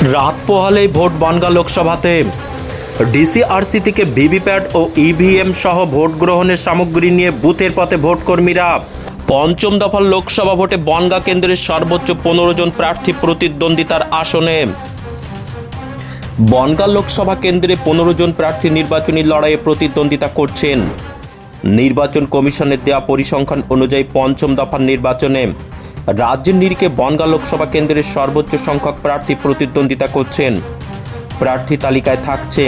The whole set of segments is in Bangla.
রাত পোহালেই ভোট বনগা লোকসভাতে। ডিসিআরসি থেকে ভিভিপ্যাট ও ইভিএম সহ ভোট গ্রহণের সামগ্রী নিয়ে বুথের পথে ভোট কর্মীরা পঞ্চম দফার লোকসভা ভোটে বনগা কেন্দ্রের সর্বোচ্চ পনেরো জন প্রার্থী প্রতিদ্বন্দ্বিতার আসনে। বনগা লোকসভা কেন্দ্রে পনেরো জন প্রার্থী নির্বাচনী লড়াইয়ে প্রতিদ্বন্দ্বিতা করছেন। নির্বাচন কমিশনের দেওয়া পরিসংখ্যান অনুযায়ী পঞ্চম দফার নির্বাচনে রাজ্যের নিরিখে বনগা লোকসভা কেন্দ্রের সর্বোচ্চ সংখ্যক প্রার্থী প্রতিদ্বন্দ্বিতা করছেন। প্রার্থী তালিকায় থাকছে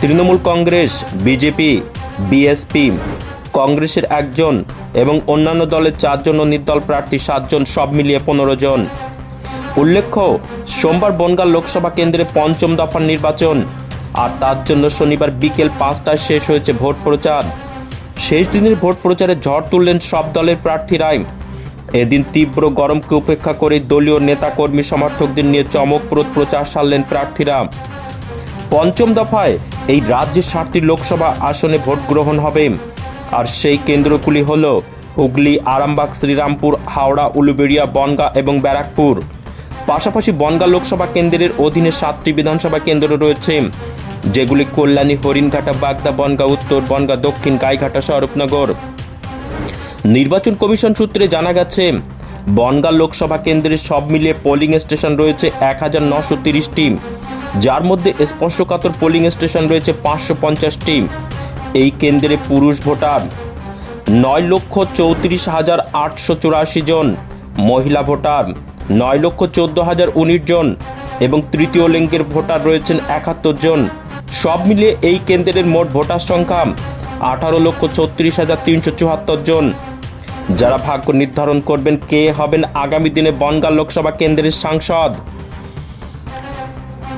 তৃণমূল কংগ্রেস, বিজেপি, বিএসপি, কংগ্রেসের একজন এবং অন্যান্য দলের চারজন ও নির্দল প্রার্থী সাতজন সব মিলিয়ে পনেরো জন। উল্লেখ্য, সোমবার বনগাঁ লোকসভা কেন্দ্রে পঞ্চম দফার নির্বাচন, আর তার জন্য শনিবার বিকেল পাঁচটায় শেষ হয়েছে ভোট প্রচার। শেষ দিনের ভোট প্রচারে ঝড় তুললেন সব দলের প্রার্থীরাই। এদিন তীব্র গরমকে উপেক্ষা করে দলীয় নেতাকর্মী সমর্থকদের নিয়ে চমকপ্রদ প্রচার সারলেন প্রার্থীরা। পঞ্চম দফায় এই রাজ্যের সাতটি লোকসভা আসনে ভোট গ্রহণ হবে। আর সেই কেন্দ্রগুলি হল হুগলি, আরামবাগ, শ্রীরামপুর, হাওড়া, উলুবেড়িয়া, বনগাঁ এবং ব্যারাকপুর। পাশাপাশি বনগাঁ লোকসভা কেন্দ্রের অধীনে সাতটি বিধানসভা কেন্দ্র রয়েছে, যেগুলি কল্যাণী, হরিণঘাটা, বাগদা, বনগাঁ উত্তর, বনগাঁ দক্ষিণ, গাইঘাটা, স্বরূপনগর। নির্বাচন কমিশন সূত্রে জানা গেছে, বনগাঁ লোকসভা কেন্দ্রে সব মিলিয়ে পোলিং স্টেশন রয়েছে এক হাজার নশো তিরিশটি যার মধ্যে স্পর্শকাতর পোলিং স্টেশন রয়েছে পাঁচশো পঞ্চাশটি এই কেন্দ্রে পুরুষ ভোটার নয় লক্ষ চৌত্রিশ হাজার আটশো চুরাশি জন, মহিলা ভোটার নয় লক্ষ চোদ্দ হাজার উনিশ জন এবং তৃতীয় লিঙ্গের ভোটার রয়েছেন একাত্তর জন। সব মিলিয়ে এই কেন্দ্রের মোট ভোটার সংখ্যা আঠারো লক্ষ ছত্রিশ হাজার তিনশো চুয়াত্তর জন। যারা ভাগ্য নির্ধারণ করবেন, কে হবেন আগামী দিনে বনগাঁ লোকসভা কেন্দ্রের সাংসদ?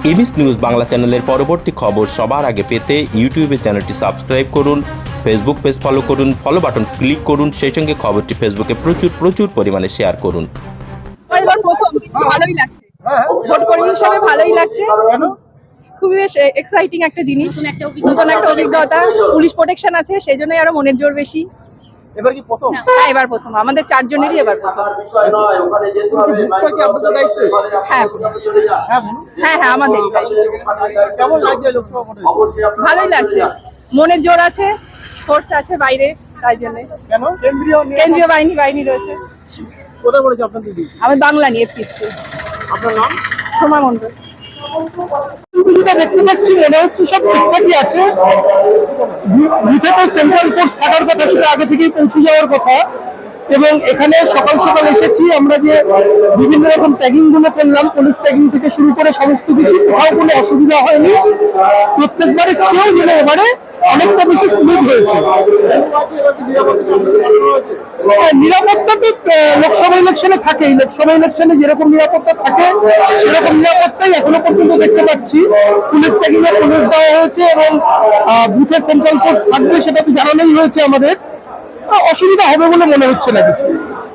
ইবিস নিউজ বাংলা চ্যানেলের পরবর্তী খবর সবার আগে পেতে ইউটিউবে চ্যানেলটি সাবস্ক্রাইব করুন, ফেসবুক পেজ ফলো করুন, ফলো বাটন ক্লিক করুন, সেই সঙ্গে খবরটি ফেসবুকে প্রচুর প্রচুর পরিমাণে শেয়ার করুন। লাগছে। ভালোই লাগছে। খুবই বেশ এক্সাইটিং একটা জিনিস। নতুন একটা অভিজ্ঞতা। পুলিশ প্রোটেকশন আছে, সেই জন্যই আরও মনের জোর বেশি। এবার কি প্রথম? হ্যাঁ এবার প্রথম। আমাদের চারজনেরই এবার প্রথম। হ্যাঁ। হ্যাঁ হ্যাঁ হ্যাঁ আমাদের কেমন লাগছে ভালোই লাগছে। মনের জোর আছে ফোর্স আছে বাইরে তাই জন্য। কেন? কেন্দ্রীয় কেন্দ্রীয় বাহিনী বাহিনী রয়েছে। কোথায় পড়েছে আপনার দিদি? আমি বাংলা নিয়ে এফপি স্কুল। আপনার নাম? সোমা মন্ডল যেটা দেখতে পাচ্ছি মনে হচ্ছে সব ঠিকঠাকই আছে। ভিতরে তো সেন্ট্রাল ফোর্স থাকার কথা সেটা আগে থেকেই পৌঁছে যাওয়ার কথা। এবং এখানে সকাল সকাল এসেছি আমরা যে বিভিন্ন রকম ট্যাগিংগুলো করলাম পুলিশ ট্যাগিং থেকে শুরু করে সমস্ত কিছু কোথাও কোনো অসুবিধা হয়নি। প্রত্যেকবারে চেয়েও যেন এবারে অনেকটা বেশি স্মুথ হয়েছে। হ্যাঁ, নিরাপত্তা তো লোকসভা ইলেকশনে থাকেই। লোকসভা ইলেকশনে যেরকম নিরাপত্তা থাকে সেরকম নিরাপত্তাই এখনও পর্যন্ত দেখতে পাচ্ছি। পুলিশ এর পুলিশ দেওয়া হয়েছে এবং আহ, বুথে সেন্ট্রাল পোস্ট থাকবে সেটা তো জানানোই হয়েছে আমাদের। অসুবিধা হবে বলে মনে হচ্ছে না কিছু।